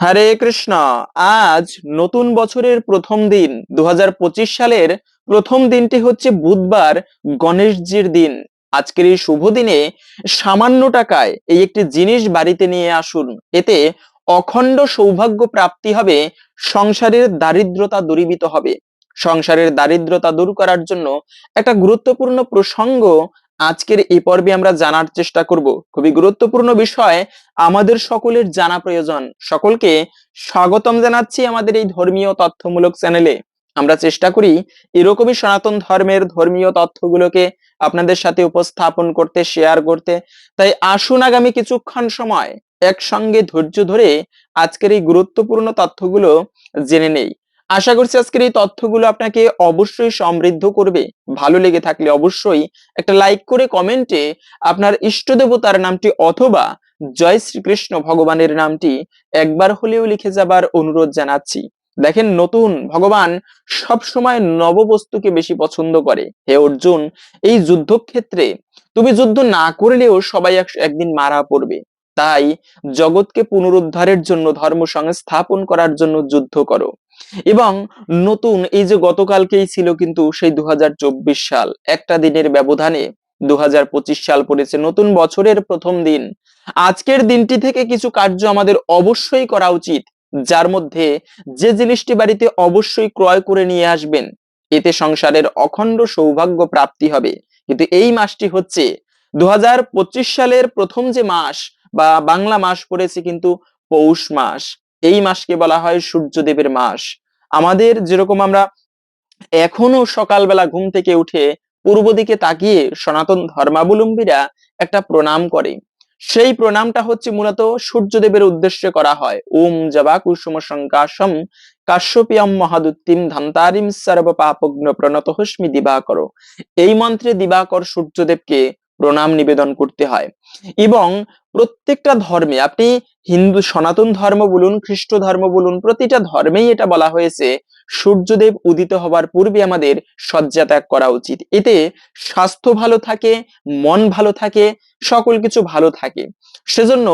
হরে কৃষ্ণ। আজ নতুন বছরের প্রথম দিন দু হাজার পঁচিশ সালের প্রথম দিনটি হচ্ছে বুধবার, গণেশজির দিন। আজকের এই শুভ দিনে সামান্য টাকায় এই একটি জিনিস বাড়িতে নিয়ে আসুন। এতে অখণ্ড সৌভাগ্য প্রাপ্তি হবে, সংসারের দারিদ্রতা দূরীভূত হবে। সংসারের দারিদ্রতা দূর করার জন্য একটা গুরুত্বপূর্ণ প্রসঙ্গ আজকের এই পর্বে আমরা জানার চেষ্টা করব খুবই গুরুত্বপূর্ণ বিষয় আমাদের সকলের জানা প্রয়োজন। সকলকে স্বাগতম জানাচ্ছি আমাদের এই ধর্মীয় তথ্যমূলক চ্যানেলে। আমরা চেষ্টা করি এরকমই সনাতন ধর্মের ধর্মীয় তথ্যগুলোকে আপনাদের সাথে উপস্থাপন করতে শেয়ার করতে। তাই আসুন আগামী কিছুক্ষণ সময় একসঙ্গে ধৈর্য ধরে আজকের এই গুরুত্বপূর্ণ তথ্যগুলো জেনে নেই। আশা করছি আজকের এই তথ্যগুলো আপনাকে অবশ্যই সমৃদ্ধ করবে। ভালো লেগে থাকলে অবশ্যই একটা লাইক করে কমেন্টে আপনার ইষ্ট দেবতার নামটি অথবা জয় শ্রীকৃষ্ণ ভগবানের নামটি একবার হলেও লিখে যাবার অনুরোধ জানাচ্ছি। দেখেন, নতুন ভগবান সব সময় নববস্তুকে বেশি পছন্দ করে। হে অর্জুন, এই যুদ্ধক্ষেত্রে তুমি যুদ্ধ না করলেও সবাই একদিন মারা পড়বে। তাই জগৎকে পুনরুদ্ধারের জন্য ধর্ম সংস্থাপন করার জন্য যুদ্ধ করো। এবং নতুন এই যে গতকালকেই ছিল কিন্তু সেই দু সাল, একটা দিনের ব্যবধানে দু সাল পড়েছে, নতুন বছরের প্রথম দিন। আজকের দিনটি থেকে কিছু কার্য আমাদের অবশ্যই করা উচিত, যার মধ্যে যে জিনিসটি বাড়িতে অবশ্যই ক্রয় করে নিয়ে আসবেন, এতে সংসারের অখণ্ড সৌভাগ্য প্রাপ্তি হবে। কিন্তু এই মাসটি হচ্ছে দু হাজার পঁচিশ সালের প্রথম যে মাস বা বাংলা মাস পড়েছে কিন্তু পৌষ মাস। এই মাসকে বলা হয় সূর্যদেবের মাস। আমাদের যেরকম আমরা এখনও সকালবেলা ঘুম থেকে উঠে পূর্ব দিকে তাকিয়ে সনাতন ধর্মাবলম্বীরা একটা প্রণাম করে। সেই প্রণামটা হচ্ছে মূলত সূর্যদেবের উদ্দেশ্যে করা হয়। ওম জবা কুসুম সংকাশম কাশ্যপিয়ম মহাদুত্তিম ধান্তারিম সর্ব পাপগ্ন প্রণত হস্মি দিবাকর। এই মন্ত্রে দিবাকর সূর্যদেবকে প্রণাম নিবেদন করতে হয়। এবং প্রত্যেকটা ধর্মে, আপনি হিন্দু সনাতন ধর্ম বলুন, খ্রিস্ট ধর্ম বলুন, প্রতিটা ধর্মেই এটা বলা হয়েছে, সূর্যদেব উদিত হবার পূর্বে আমাদের শয্যা ত্যাগ করা উচিত। এতে স্বাস্থ্য ভালো থাকে, মন ভালো থাকে, সকল কিছু ভালো থাকে। সেজন্য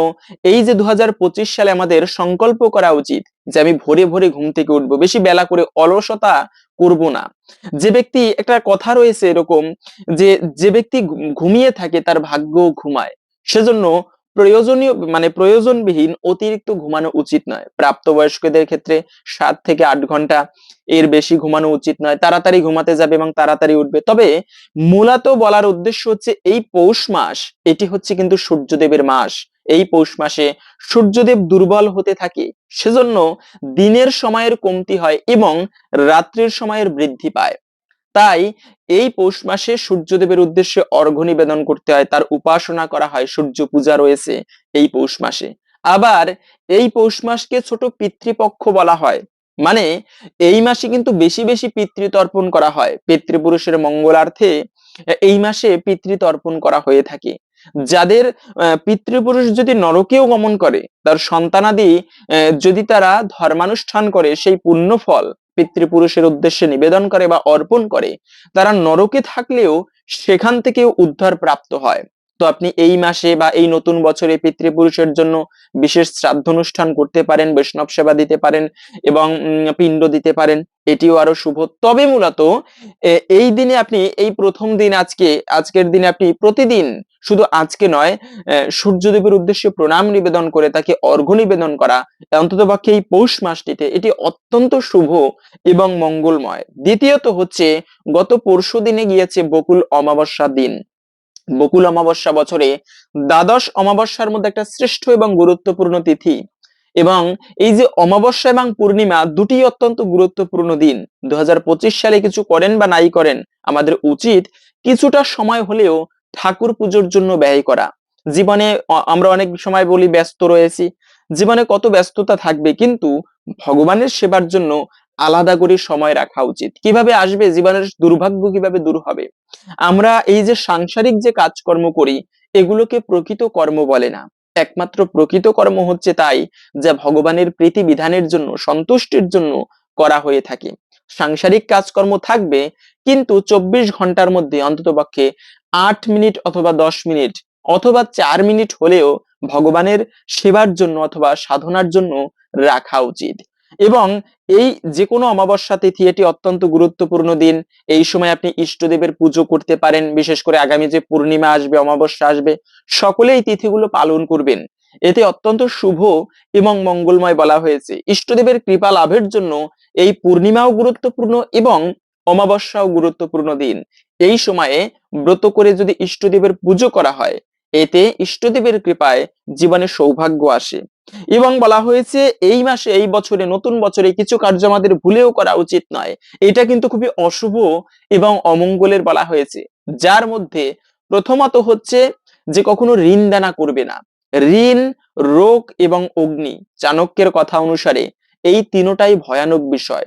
এই যে দু হাজার পঁচিশ সালে আমাদের সংকল্প করা উচিত যে আমি ভোরে ভোরে ঘুম থেকে উঠবো, বেশি বেলা করে অলসতা করব না। যে ব্যক্তি একটা কথা রয়েছে এরকম যে যে ব্যক্তি ঘুমিয়ে থাকে তার ভাগ্য ঘুমায়। সেজন্য প্রয়োজনীয় মানে প্রয়োজনবিহীন অতিরিক্ত ঘুমানো উচিত নয়। প্রাপ্তবয়স্কদের ক্ষেত্রে সাত থেকে আট ঘণ্টা এর বেশি ঘুমানো উচিত নয়। তাড়াতাড়ি ঘুমাতে যাবে এবং তাড়াতাড়ি উঠবে। তবে মূলত বলার উদ্দেশ্য হচ্ছে এই পৌষ মাস, এটি হচ্ছে কিন্তু সূর্যদেবের মাস। এই পৌষ মাসে সূর্যদেব দুর্বল হতে থাকে, সেজন্য দিনের সময়ের কমতি হয় এবং রাত্রির সময়ের বৃদ্ধি পায়। তাই এই পৌষ মাসে সূর্যদেবের উদ্দেশ্যে অর্ঘ্য নিবেদন করতে হয়, তার উপাসনা করা হয়, সূর্য পূজা রয়েছে এই পৌষ মাসে। আবার এই পৌষ মাসকে ছোট পিতৃপক্ষ বলা হয় মানে এই মাসে কিন্তু বেশি বেশি পিতৃতর্পণ করা হয়। পিতৃপুরুষের মঙ্গলার্থে এই মাসে পিতৃতর্পণ করা হয়ে থাকে। যাদের পিতৃপুরুষ যদি নরকেও গমন করে, তার সন্তানাদি যদি তারা ধর্মানুষ্ঠান করে, সেই পুণ্য ফল পিতৃপুরুষের উদ্দেশ্যে নিবেদন করে বা অর্পণ করে, তারা নরকে থাকলেও সেখান থেকেও উদ্ধার প্রাপ্ত হয়। তো আপনি এই মাসে বা এই নতুন বছরে পিতৃপুরুষের জন্য বিশেষ শ্রাদ্ধ অনুষ্ঠান করতে পারেন, বৈষ্ণব সেবা দিতে পারেন এবং পিণ্ড দিতে পারেন, এটিও আরও শুভ। তবে মূলত এই দিনে আপনি, এই প্রথম দিন আজকে, আজকের দিনে আপনি প্রতিদিন শুধু আজকে নয় সূর্যদেবের উদ্দেশ্যে প্রণাম নিবেদন করে তাকে অর্ঘ্য নিবেদন করা অন্তত পক্ষে এই পৌষ মাসটিতে এটি অত্যন্ত শুভ এবং মঙ্গলময়। দ্বিতীয়ত হচ্ছে, গত পরশু দিনে গিয়েছে বকুল অমাবস্যা দিন। বকুল অমাবস্যা বছরে দ্বাদশ অমাবস্যার মধ্যে একটা শ্রেষ্ঠ এবং গুরুত্বপূর্ণ তিথি। এবং এই যে অমাবস্যা এবং পূর্ণিমা দুটি অত্যন্ত গুরুত্বপূর্ণ দিন। দু সালে কিছু করেন বা নাই করেন, আমাদের উচিত কিছুটা সময় হলেও ঠাকুর পুজোর জন্য ব্যয় করা। জীবনে আমরা অনেক সময় বলি ব্যস্ত রয়েছি। জীবনে কত ব্যস্ততা থাকবে, কিন্তু ভগবানের সেবার জন্য আলাদা করে সময় রাখা উচিত। কীভাবে আসবে, জীবনের দুর্ভাগ্য কীভাবে দূর হবে? আমরা এই যে সাংসারিক যে কাজকর্ম করি, এগুলোকে প্রকৃত কর্ম বলে না। একমাত্র প্রকৃত কর্ম হচ্ছে তাই যা ভগবানের প্রীতি বিধানের জন্য, সন্তুষ্টির জন্য করা হয়ে থাকে। সাংসারিক কাজকর্ম থাকবে, কিন্তু চব্বিশ ঘণ্টার মধ্যে অন্তত পক্ষে আট মিনিট অথবা দশ মিনিট অথবা চার মিনিট হলেও ভগবানের সেবার জন্য অথবা সাধনার জন্য রাখা উচিত। এবং এই যে কোনো অমাবস্যা তিথি এটি অত্যন্ত গুরুত্বপূর্ণ দিন। এই সময় আপনি ইষ্টদেবের পুজো করতে পারেন, বিশেষ করে আগামী যে পূর্ণিমা আসবে, অমাবস্যা আসবে সকলে এই তিথিগুলো পালন করবেন। এতে অত্যন্ত শুভ এবং মঙ্গলময় বলা হয়েছে। ইষ্টদেবের কৃপা লাভের জন্য এই পূর্ণিমাও গুরুত্বপূর্ণ এবং অমাবস্যাও গুরুত্বপূর্ণ দিন। এই সময়ে ব্রত করে যদি ইষ্টদেবের পুজো করা হয় এতে ইষ্টদেবের কৃপায় জীবনে সৌভাগ্য আসে। এবং বলা হয়েছে, এই মাসে, এই বছরে, নতুন বছরে কিছু কার্য আমাদের ভুলেও করা উচিত নয়। এটা কিন্তু খুবই অশুভ এবং অমঙ্গলের বলা হয়েছে। যার মধ্যে প্রথমত হচ্ছে যে কখনো ঋণ দানা করবে না। ঋণ, রোগ এবং অগ্নি চাণক্যের কথা অনুসারে এই তিনোটাই ভয়ানক বিষয়।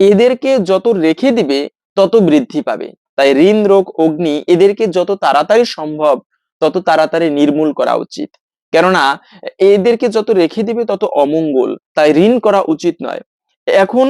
এদেরকে যত রেখে দিবে, তত বৃদ্ধি পাবে। তাই ঋণ, রোগ, অগ্নি এদেরকে যত তাড়াতাড়ি সম্ভব তত তাড়াতাড়ি নির্মূল করা উচিত। কেননা, এদেরকে যত রেখে দিবে তত অমঙ্গল, তাই ঋণ করা উচিত নয়। এখন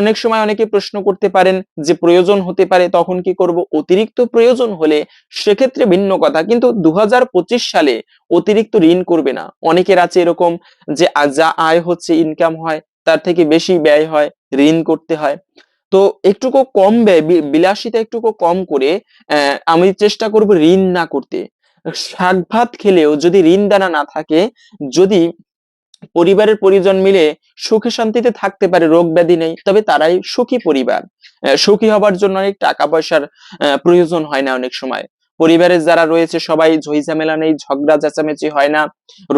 অনেক সময় অনেকে প্রশ্ন করতে পারেন যে প্রয়োজন হতে পারে, তখন কি করব? অতিরিক্ত প্রয়োজন হলে সেক্ষেত্রে ভিন্ন কথা। কিন্তু দু হাজার পঁচিশ সালে অতিরিক্ত ঋণ করবে না। অনেকের আছে এরকম যে যা আয় হচ্ছে ইনকাম হয়, তার থেকে বেশি ব্যয় হয়, ঋণ করতে হয়। তো একটুকু কম ব্যয়, বিলাসিতা একটুকু কম করে আমি চেষ্টা করব ঋণ না করতে। শাক ভাত খেলেও যদি ঋণ দানা না থাকে, যদি পরিবারের পরিজন মিলে সুখে শান্তিতে থাকতে পারে, রোগ ব্যাধি নেই, তবে তারাই সুখী পরিবার। সুখী হবার জন্য অনেক টাকা পয়সার প্রয়োজন হয় না অনেক সময়। পরিবারের যারা রয়েছে, সবাই ঝই ঝামেলা নেই, ঝগড়া চেঁচামেচি হয় না,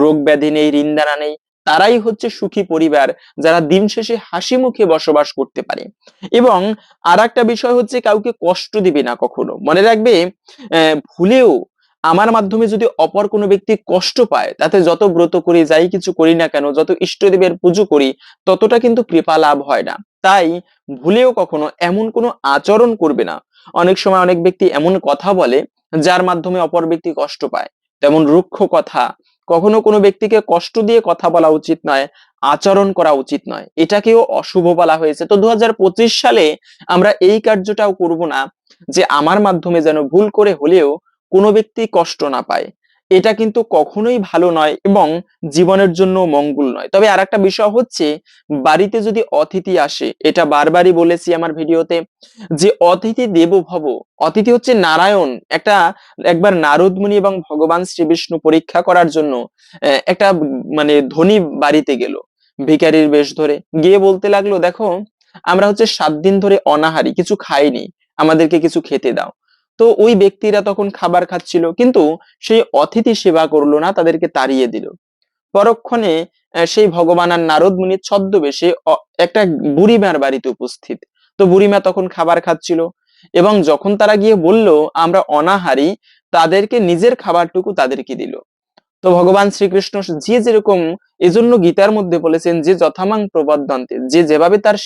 রোগ ব্যাধি নেই, ঋণ দানা নেই, তারাই হচ্ছে সুখী পরিবার, যারা দিন শেষে হাসি মুখে বসবাস করতে পারে। এবং আর একটা বিষয় হচ্ছে, কাউকে কষ্ট দিবে না কখনো। মনে রাখবে ভুলেও আমার মাধ্যমে যদি অপর কোনো ব্যক্তি কষ্ট পায়, তাতে যত ব্রত করি, যাই কিছু করি না কেন, যত ইষ্টদেবের পুজো করি, ততটা কিন্তু কৃপা লাভ হয় না। তাই ভুলেও কখনো এমন কোনো আচরণ করবে না। অনেক সময় অনেক ব্যক্তি এমন কথা বলে, যার মাধ্যমে অপর ব্যক্তি কষ্ট পায়। তেমন রুক্ষ কথা, কখনো কোনো ব্যক্তিকে কষ্ট দিয়ে কথা বলা উচিত নয়, আচরণ করা উচিত নয়। এটাকেও অশুভ বলা হয়েছে। তো দু হাজার পঁচিশ সালে আমরা এই কার্যটাও করব না, যে আমার মাধ্যমে যেন ভুল করে হলেও কোনো ব্যক্তি কষ্ট না পায়। এটা কিন্তু কখনোই ভালো নয় এবং জীবনের জন্য মঙ্গল নয়। তবে আর একটা বিষয় হচ্ছে, বাড়িতে যদি অতিথি আসে, এটা বারবারই বলেছি আমার ভিডিওতে, যে অতিথি দেব ভব অতিথি হচ্ছে নারায়ণ, একটা একবার নারদ মুনি এবং ভগবান শ্রী বিষ্ণু পরীক্ষা করার জন্য একটা মানে ধনী বাড়িতে গেল, ভিখারির বেশ ধরে। গিয়ে বলতে লাগল, দেখো, আমরা হচ্ছে সাত দিন ধরে অনাহারি, কিছু খাইনি, আমাদেরকে কিছু খেতে দাও। তো ওই ব্যক্তিরা তখন খাবার খাচ্ছিল, কিন্তু সেই অতিথি সেবা করল না, তাদেরকে তাড়িয়ে দিল। পরক্ষণে সেই ভগবান আর নারদ মুনি ছদ্মবেশে একটা বুড়িমার বাড়িতে উপস্থিত। তো বুড়িমা তখন খাবার খাচ্ছিল এবং যখন তারা গিয়ে বলল, আমরা অনাহারি, তাদেরকে নিজের খাবারটুকু তাদেরকে দিল। তো ভগবান শ্রীকৃষ্ণ যে যেরকম এজন্য গীতার মধ্যে বলেছেন, যে যথামাং প্রবদ্ধন্তে যে যেভাবে তার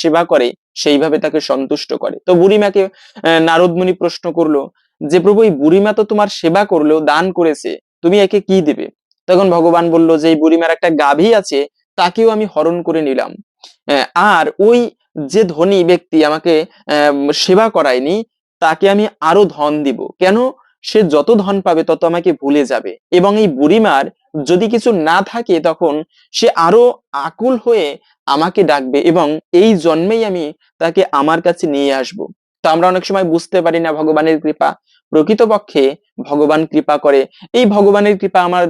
সেবা করে সেইভাবে তাকে সন্তুষ্ট করে। তো বুড়িমাকে আহ, নারদ প্রশ্ন করল যে প্রভু এই বুড়িমা তো তোমার সেবা করল দান করেছে তুমি একে কি দিবে? তখন ভগবান বলল যে এই বুড়িমার একটা গাভী আছে তাকেও আমি হরণ করে নিলাম। আর ওই যে ধনী ব্যক্তি আমাকে সেবা করায়নি তাকে আমি আরও ধন দিব। কেন? সে যত ধন পাবে তত আমাকে ভুলে যাবে। এবং এই বুড়িমার যদি কিছু না থাকে তখন সে আরও আকুল হয়ে আমাকে ডাকবে এবং এই জন্মেই আমি তাকে আমার কাছে নিয়ে আসব। তো আমরা অনেক সময় বুঝতে পারি না ভগবানের কৃপা। প্রকৃতপক্ষে ভগবান কৃপা করে। এই ভগবানের কৃপা আমার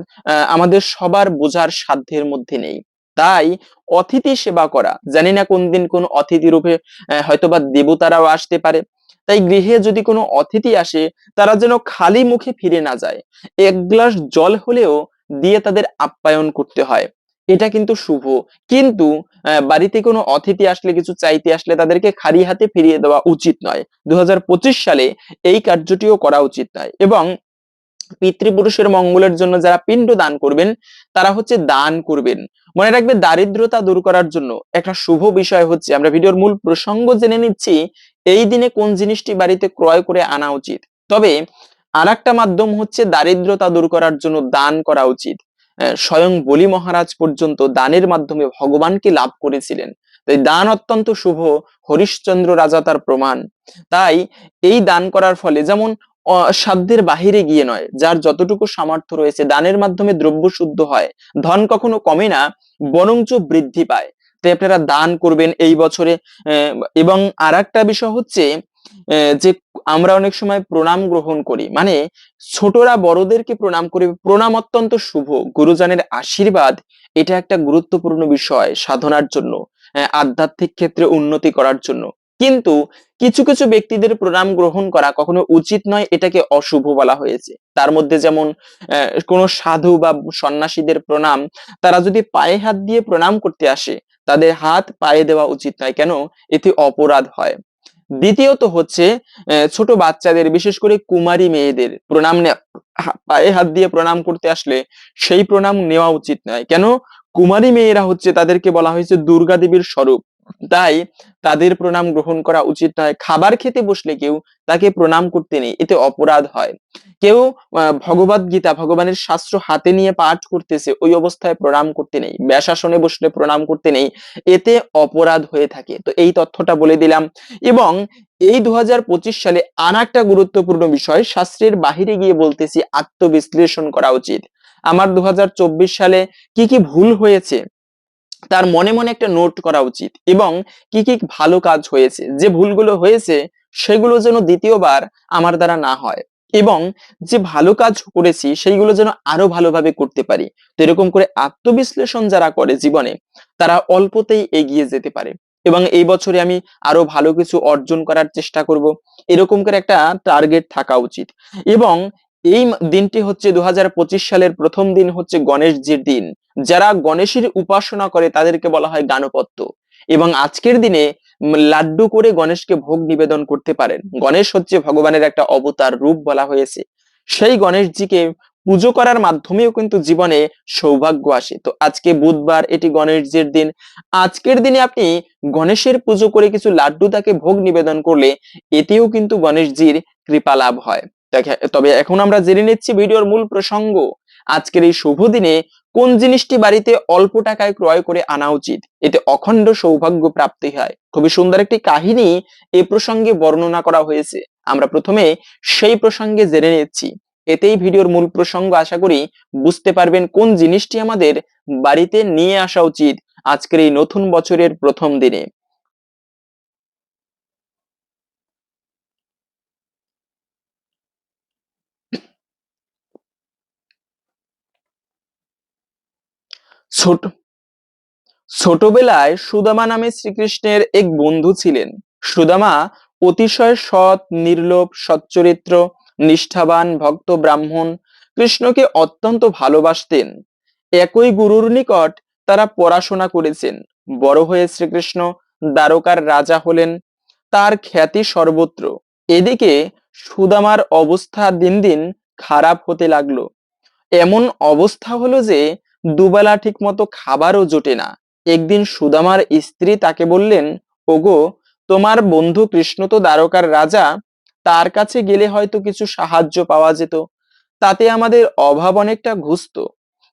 আমাদের সবার বোঝার সাধ্যের মধ্যে নেই। তাই অতিথি সেবা করা, জানি না কোন দিন কোন অতিথি রূপে হয়তোবা দেবতারাও আসতে পারে। তাই গৃহে যদি কোনো অতিথি আসে, তারা যেন খালি মুখে ফিরে না যায়। এক গ্লাস জল হলেও দিয়ে তাদের আপ্যায়ন করতে হয়। এটা কিন্তু শুভ। কিন্তু বাড়িতে কোনো অতিথি আসলে, কিছু চাইতে আসলে তাদেরকে খালি হাতে ফিরিয়ে দেওয়া উচিত নয়। দু সালে এই কার্যটিও করা উচিত নয়। এবং পিতৃপুরুষের মঙ্গলের জন্য যারা পিণ্ড দান করবেন, তারা হচ্ছে দান করবেন। মনে রাখবে দারিদ্রতা দূর করার জন্য একটা শুভ বিষয় হচ্ছে, আমরা ভিডিওর মূল প্রসঙ্গ জেনে নিচ্ছি, এই দিনে কোন জিনিসটি বাড়িতে ক্রয় করে আনা উচিত। তবে আর একটা মাধ্যম হচ্ছে দারিদ্রতা দূর করার জন্য দান করা উচিত। স্বয়ং বলি মহারাজ পর্যন্ত দানের মাধ্যমে ভগবানকে লাভ করেছিলেন। তাই দান অত্যন্ত শুভ, হরিশ্চন্দ্র রাজা তার প্রমাণ। তাই এই দান করার ফলে যেমন সাধ্যের বাহিরে গিয়ে নয়, যার যতটুকু সামর্থ্য রয়েছে, দানের মাধ্যমে দ্রব্য শুদ্ধ হয়, ধন কখনো কমে না, বরঞ্চ বৃদ্ধি পায়। তাই আপনারা দান করবেন এই বছরে। এবং আর একটা বিষয় হচ্ছে যে আমরা অনেক সময় প্রণাম গ্রহণ করি। মানে ছোটরা বড়দেরকে প্রণাম করি। প্রণাম অত্যন্ত শুভ। গুরুজনের আশীর্বাদ এটা একটা গুরুত্বপূর্ণ বিষয় সাধনার জন্য আধ্যাত্মিক ক্ষেত্রে উন্নতি করার জন্য। কিন্তু কিছু কিছু ব্যক্তিদের প্রণাম গ্রহণ করা কখনো উচিত নয়, এটাকে অশুভ বলা হয়েছে। তার মধ্যে যেমন কোনো সাধু বা সন্ন্যাসীদের প্রণাম, তারা যদি পায়ে হাত দিয়ে প্রণাম করতে আসে, তাদের হাত পায়ে দেওয়া উচিত নয়। কেন? এতে অপরাধ হয়। দ্বিতীয়ত হচ্ছে ছোট বাচ্চাদের, বিশেষ করে কুমারী মেয়েদের, প্রণাম পায়ে হাত দিয়ে প্রণাম করতে আসলে সেই প্রণাম নেওয়া উচিত নয়। কেন? কুমারী মেয়েরা হচ্ছে তাদেরকে বলা হয়েছে দুর্গা দেবীর স্বরূপ। তাই তাদের প্রণাম গ্রহণ করা উচিত নয়। খাবার খেতে বসলে কেউ তাকে প্রণাম করতে নেই এতে অপরাধ হয়। কেউ আহ, ভগবদ গীতা ভগবানের শাস্ত্র হাতে নিয়ে পাঠ করতেছে ওই অবস্থায় প্রণাম করতে নেই। ব্যাসাসনে বসলে প্রণাম করতে নেই এতে অপরাধ হয়ে থাকে। তো এই তথ্যটা বলে দিলাম। এবং এই দু হাজার পঁচিশ সালে আর একটা গুরুত্বপূর্ণ বিষয় শাস্ত্রের বাহিরে গিয়ে বলতেছি আত্মবিশ্লেষণ করা উচিত। আমার দু হাজার চব্বিশ সালে কি কি ভুল হয়েছে? তার মনে মনে একটা নোট করা উচিত এবং কি কি ভালো কাজ হয়েছে, যে ভুলগুলো হয়েছে সেগুলো যেন দ্বিতীয়বার আমার দ্বারা না হয় এবং যে ভালো কাজ করেছি সেইগুলো যেন আরও ভালোভাবে করতে পারি। তো এরকম করে আত্মবিশ্লেষণ যারা করে জীবনে, তারা অল্পতেই এগিয়ে যেতে পারে এবং এই বছরে আমি আরও ভালো কিছু অর্জন করার চেষ্টা করব। এরকম করে একটা টার্গেট থাকা উচিত এবং এই দিনটি হচ্ছে দু হাজার পঁচিশ সালের প্রথম দিন হচ্ছে গণেশজির দিন। যারা গণেশের উপাসনা করে তাদেরকে বলা হয় গানপত্য। এবং আজকের দিনে লাড্ডু করে গণেশকে ভোগ নিবেদন করতে পারেন। গণেশ হচ্ছে ভগবানের একটা অবতার রূপ বলা হয়েছে। সেই গণেশজিকে পুজো করার মাধ্যমেও কিন্তু জীবনে সৌভাগ্য আসে। তো আজকে বুধবার, এটি গণেশজির দিন। আজকের দিনে আপনি গণেশের পুজো করে কিছু লাড্ডু তাকে ভোগ নিবেদন করলে এতেও কিন্তু গণেশজির কৃপা লাভ হয়। তবে এখন আমরা জেনে নিচ্ছি ভিডিওর মূল প্রসঙ্গ। আজকের এই শুভ দিনে কোন জিনিসটি বাড়িতে অল্প টাকায় ক্রয় করে আনা উচিত? এতে অখণ্ড সৌভাগ্য প্রাপ্তি হয়। খুবই সুন্দর একটি কাহিনী এ প্রসঙ্গে বর্ণনা করা হয়েছে। আমরা প্রথমে সেই প্রসঙ্গে জেনে নিচ্ছি। এতেই ভিডিওর মূল প্রসঙ্গ আশা করি বুঝতে পারবেন কোন জিনিসটি আমাদের বাড়িতে নিয়ে আসা উচিত আজকের এই নতুন বছরের প্রথম দিনে। ছোট, ছোটবেলায় সুদামা নামে শ্রীকৃষ্ণের এক বন্ধু ছিলেন। সুদামা অতিশয় সৎ, নির্লোভ, সচ্চরিত্র, নিষ্ঠাবান, ভক্ত ব্রাহ্মণ, কৃষ্ণকে অত্যন্ত ভালোবাসতেন। একই গুরুর নিকট তারা পড়াশোনা করেছেন। বড় হয়ে শ্রীকৃষ্ণ দ্বারকার রাজা হলেন, তার খ্যাতি সর্বত্র। এদিকে সুদামার অবস্থা দিন দিন খারাপ হতে লাগল। এমন অবস্থা হলো যে দুবেলা ঠিক মতো খাবারও জোটে না। একদিন সুদামার স্ত্রী তাকে বললেন, ওগো, তোমার বন্ধু কৃষ্ণ তো দ্বারকার রাজা, তার কাছে গেলে হয়তো কিছু সাহায্য পাওয়া যেত। তাতে আমাদের অভাব অনেকটা ঘুষত।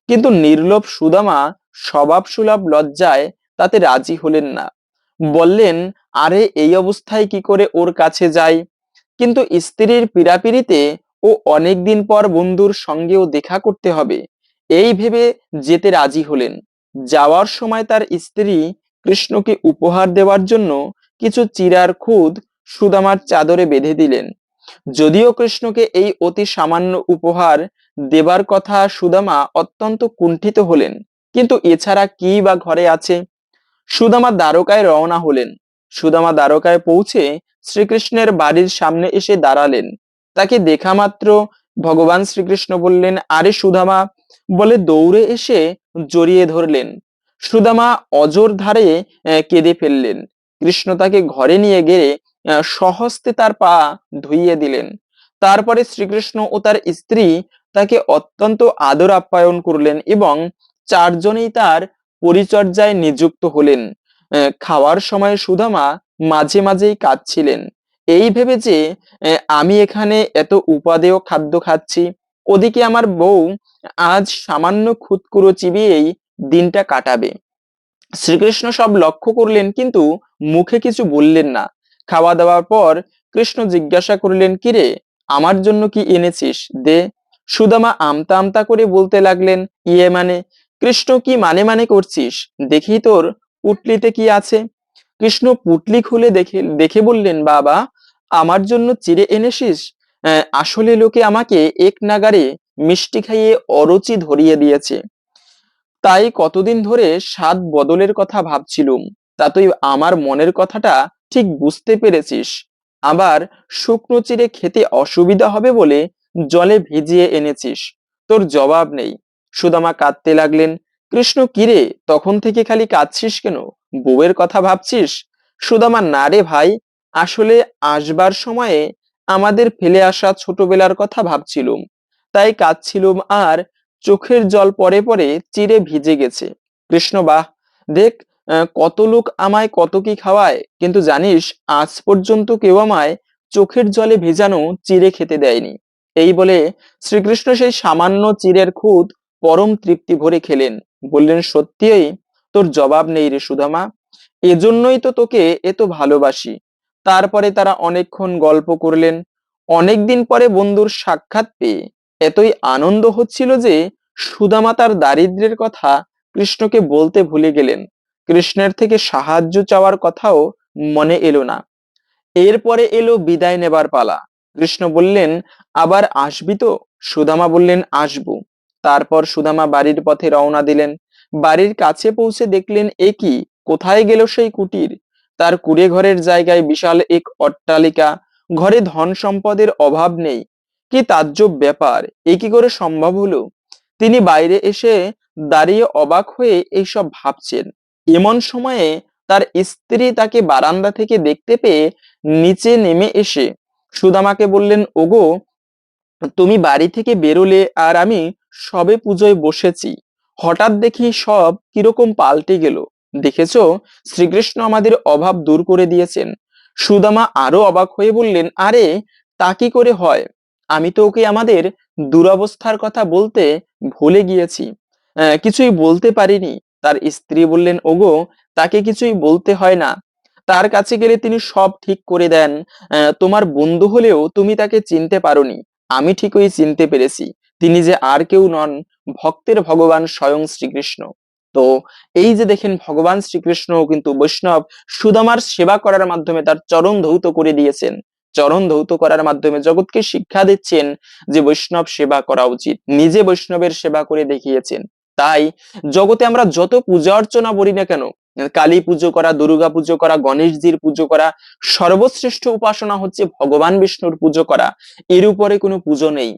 কিন্তু নির্লোভ সুদামা স্বভাব সুলভ লজ্জায় তাতে রাজি হলেন না। বললেন, আরে, এই অবস্থায় কি করে ওর কাছে যাই? কিন্তু স্ত্রীর পীড়াপিড়িতে ও অনেকদিন পর বন্ধুর সঙ্গেও দেখা করতে হবে। এই ভেবে যেতে রাজি হলেন। যাওয়ার সময় তার স্ত্রী কৃষ্ণকে উপহার দেওয়ার জন্য কিছু চিরার খুদ সুদামার চাদরে বেঁধে দিলেন। যদিও কৃষ্ণকে এই অতি সামান্য উপহার দেবার কথা সুদামা অত্যন্ত কুণ্ঠিত হলেন, কিন্তু এছাড়া কি বা ঘরে আছে? সুদামা দ্বারকায় রওনা হলেন। সুদামা দ্বারকায় পৌঁছে শ্রীকৃষ্ণের বাড়ির সামনে এসে দাঁড়ালেন। তাকে দেখা মাত্র ভগবান শ্রীকৃষ্ণ বললেন, আরে সুদামা বলে দৌড়ে এসে জড়িয়ে ধরলেন। সুদামা অজর ধারে কেঁদে ফেললেন। কৃষ্ণ তাকে ঘরে নিয়ে আহ, সহস্তে তার পা ধুইয়ে দিলেন। তারপরে শ্রীকৃষ্ণ ও তার স্ত্রী তাকে অত্যন্ত আদর আপ্যায়ন করলেন এবং চারজনেই তার পরিচর্যায় নিযুক্ত হলেন। খাওয়ার সময় সুদামা মাঝে মাঝেই কাঁদছিলেন। এই ভেবে যে আমি এখানে এত উপাদেয় খাদ্য খাচ্ছি ওদিকে আমার বউ আজ সামান্য খুদকুড়ো চিবিয়েই দিনটা কাটাবে। শ্রীকৃষ্ণ সব লক্ষ্য করলেন কিন্তু মুখে কিছু বললেন না। খাওয়া দাওয়ার পর কৃষ্ণ জিজ্ঞাসা করলেন, কিরে, আমার জন্য কি এনেছিস? দে। সুদামা আমতা আমতা করে বলতে লাগলেন ইয়ে মানে কৃষ্ণ কি মানে মানে করছিস? দেখি তোর পুটলিতে কি আছে? কৃষ্ণ পুটলি খুলে দেখে দেখে বললেন, বাবা, আমার জন্য চিড়ে এনেছিস? আসলে লোকে আমাকে এক নাগারে মিষ্টি খাইয়ে অরুচি ধরিয়ে দিয়েছে। তাই কতদিন ধরে স্বাদ বদলের কথা ভাবছিলুম। তা তুই আমার মনের কথাটা ঠিক বুঝতে পেরেছিস। আবার শুকনো চিড়ে খেতে অসুবিধা হবে বলে জলে ভিজিয়ে এনেছিস। তোর জবাব নেই। সুদামা কাঁদতে লাগলেন, কৃষ্ণ কিরে তখন থেকে খালি কাঁদছিস কেন? বউয়ের কথা ভাবছিস? সুদামা, না রে ভাই, আসলে আসবার সময়ে আমাদের ফেলে আসা ছোটবেলার কথা ভাবছিলুম। তাই কাঁদছিলুম আর চোখের জল পরে পরে চিরে ভিজে গেছে। কৃষ্ণ, বাহ, দেখ কত লোক আমায় কত কি খাওয়ায়। কিন্তু জানিস, আজ পর্যন্ত কেউ আমায় চোখের জলে ভেজানো চিড়ে খেতে দেয়নি। এই বলে শ্রীকৃষ্ণ সেই সামান্য চিরের খুদ পরম তৃপ্তি ভরে খেলেন। বললেন, সত্যিই তোর জবাব নেই রে সুধামা। এজন্যই তো তোকে এত ভালোবাসি। তারপরে তারা অনেকক্ষণ গল্প করলেন। অনেকদিন পরে বন্ধুর সাক্ষাৎ পেয়ে এতই আনন্দ হচ্ছিল যে সুদামা তার দারিদ্র্যের কথা কৃষ্ণকে বলতে ভুলে গেলেন। কৃষ্ণের থেকে সাহায্য চাওয়ার কথাও মনে এলো না। এরপরে এলো বিদায় নেবার পালা। কৃষ্ণ বললেন, আবার আসবি তো? সুদামা বললেন, আসব। তারপর সুদামা বাড়ির পথে রওনা দিলেন। বাড়ির কাছে পৌঁছে দেখলেন, এ কি? কোথায় গেল সেই কুটির? তার কুড়ে ঘরের জায়গায় বিশাল এক অট্টালিকা। ঘরে ধন সম্পদের অভাব নেই। কি তাজ্জব ব্যাপার, এ কি করে সম্ভব হলো? তিনি বাইরে এসে দাঁড়িয়ে অবাক হয়ে এইসব ভাবছেন। এমন সময়ে তার স্ত্রী তাকে বারান্দা থেকে দেখতে পেয়ে নিচে নেমে এসে সুদামাকে বললেন, ওগো, তুমি বাড়ি থেকে বেরোলে আর আমি সবে পুজোয় বসেছি। হঠাৎ দেখি সব কীরকম পাল্টে গেল। দেখেছ? শ্রীকৃষ্ণ আমাদের অভাব দূর করে দিয়েছেন। সুদামা আরও অবাক হয়ে বললেন, আরে, তা কি করে হয়? আমি তো ওকে আমাদের দুরবস্থার কথা বলতে ভুলে গিয়েছি। কিছুই বলতে পারিনি। তার স্ত্রী বললেন, ওগো, তাকে কিছুই বলতে হয় না। তার কাছে গেলে তিনি সব ঠিক করে দেন। তোমার বন্ধু হলেও তুমি তাকে চিনতে পারোনি। আমি ঠিকই চিনতে পেরেছি। তিনি যে আর কেউ নন, ভক্তের ভগবান স্বয়ং শ্রীকৃষ্ণ। তো এই যে দেখেন ভগবান শ্রীকৃষ্ণ কিন্তু বৈষ্ণব সুদামার সেবা করার মাধ্যমে তার চরণ ধৌত করে দিয়েছেন। চরণ ধৌত করার মাধ্যমে জগৎকে শিক্ষা দিচ্ছেন যে বৈষ্ণব সেবা করা উচিত, নিজে বৈষ্ণবের সেবা করে দেখিয়েছেন। তাই জগতে আমরা যত পূজা অর্চনা বলি না কেন, কালী পুজো করা, দুর্গা পুজো করা, গণেশজির পুজো করা, সর্বশ্রেষ্ঠ উপাসনা হচ্ছে ভগবান বিষ্ণুর পুজো করা। এর উপরে কোনো পুজো নেই।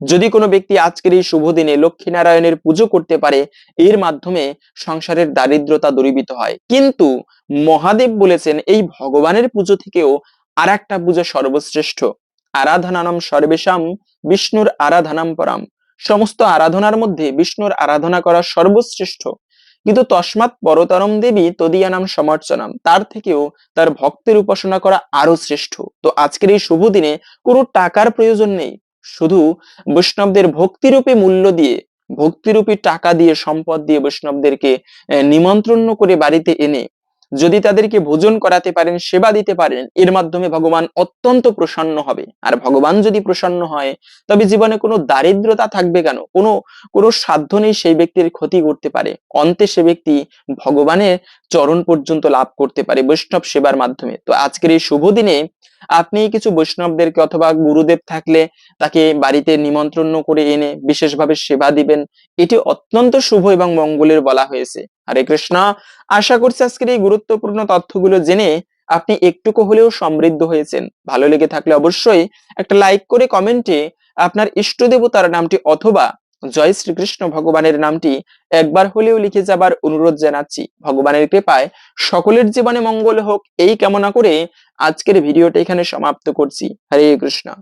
যদি কোনো ব্যক্তি আজকের এই শুভ দিনে লক্ষ্মীনারায়ণের পুজো করতে পারে, এর মাধ্যমে সংসারের দারিদ্রতা দূরীভূত হয়। কিন্তু মহাদেব বলেছেন, এই ভগবানের পুজো থেকেও আর একটা পুজো সর্বশ্রেষ্ঠ। আরাধনানাম সর্বেশাম, বিষ্ণুর আরাধনাম পরাম। সমস্ত আরাধনার মধ্যে বিষ্ণুর আরাধনা করা সর্বশ্রেষ্ঠ। কিন্তু তসমাৎ পরতরম দেবী তদিয়ানাম সমর্চনাম, তার থেকেও তার ভক্তের উপাসনা করা আরও শ্রেষ্ঠ। তো আজকের এই শুভ দিনে কোনো টাকার প্রয়োজন নেই। শুধু বৈষ্ণবদের ভক্তিরূপে মূল্য দিয়ে, ভক্তিরূপী টাকা দিয়ে, সম্পদ দিয়ে বৈষ্ণবদেরকে নিমন্ত্রণ করে বাড়িতে এনে যদি তাদেরকে ভোজন করাতে পারেন, সেবা দিতে পারেন, এর মাধ্যমে ভগবান অত্যন্ত প্রসন্ন হবে। আর ভগবান যদি প্রসন্ন হয়, তবে জীবনে কোনো দারিদ্রতা থাকবে কেন? কোনো কোনো সাধ্য নেই সেই ব্যক্তির ক্ষতি করতে পারে। অন্তে সে ব্যক্তি ভগবানের চরণ পর্যন্ত লাভ করতে পারে বৈষ্ণব সেবার মাধ্যমে। তো আজকের এই শুভ দিনে আপনি কিছু বৈষ্ণবদেরকে অথবা গুরুদেব থাকলে তাকে বাড়িতে নিমন্ত্রণ করে এনে বিশেষভাবে সেবা দিবেন। এটি অত্যন্ত শুভ এবং মঙ্গলের বলা হয়েছে। হরে কৃষ্ণ। আশা করছি আজকের এই গুরুত্বপূর্ণ তথ্যগুলো জেনে আপনি একটুকু হলেও সমৃদ্ধ হয়েছেন। ভালো লেগে থাকলে অবশ্যই একটা লাইক করে কমেন্টে আপনার ইষ্ট দেবতার নামটি অথবা জয় শ্রীকৃষ্ণ ভগবানের নামটি একবার হলেও লিখে যাবার অনুরোধ জানাচ্ছি। ভগবানের কৃপায় সকলের জীবনে মঙ্গল হোক, এই কামনা করে আজকের ভিডিওটা এখানে সমাপ্ত করছি। হরে কৃষ্ণ।